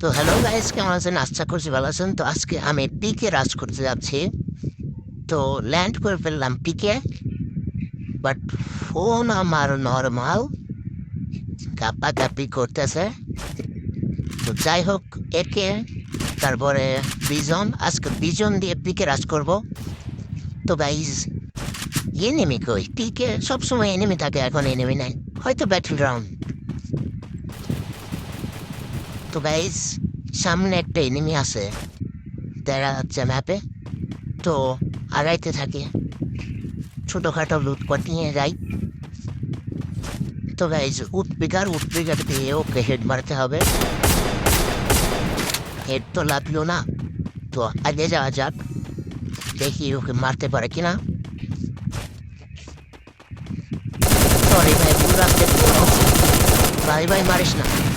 তো hello guys কেমন আছেন? আশা করছি ভালো আছেন। তো আজকে আমি পিকে রাজ করতে যাচ্ছি। তো ল্যান্ড করে ফেললাম পিকে বাট ফোন আমার নর্মাল কাপা কাপি করতেছে। তো যাই হোক একে তারপরে বিজন আজকে বিজন দিয়ে পিকে রাজ করব। তো গাইজ এনিমি কই? পিকে সবসময় এনিমি থাকে, এখন এনিমি নাই। হয়তো ব্যাটল গ্রাউন্ড তো গাইজ সামনে একটা এনিমি আছে। দেখা যাচ্ছে ম্যাপে তো আগাইতে থাকে। ছোটোখাটো লুট নিয়ে যাই। তো গাইজ উৎপিকার উৎপিকার দিয়ে ওকে হেড মারতে হবে। হেড তো লাগল না। তো আগে যাওয়া যাক। দেখি ওকে মারতে পারে কিনা। সরি ভাই, ভুল ভাই ভাই মারিস না।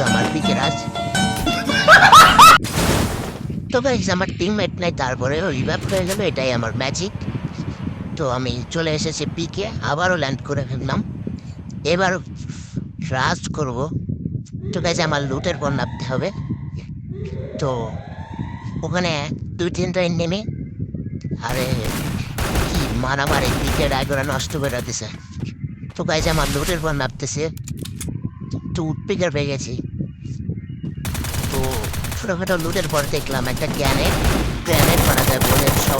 তো আমার পিকে রাজ। তো গাইজ আমার টিমমেট নাই, তারপরে রিভাইভ হয়ে গেল এটাই আমার ম্যাজিক তো আমি চলে এসেছি পিকে, আবারও ল্যান্ড করে ফেললাম। এবার রাজ করব। তো গাইজ আমার লুটের পর নামতে হবে। তো ওখানে দুই তিনটা নেমে, আরে কি মারামারি, পিকে রায়গড়া নষ্ট করে দিছে। তো গাইজ আমার লুটের পর নামতেছে। তো উৎপিকার পেয়ে গেছি। তো ছোটোখাটো লুটের পর দেখলাম একটা গ্যানেট গ্যানেট বানাতে বলে দেব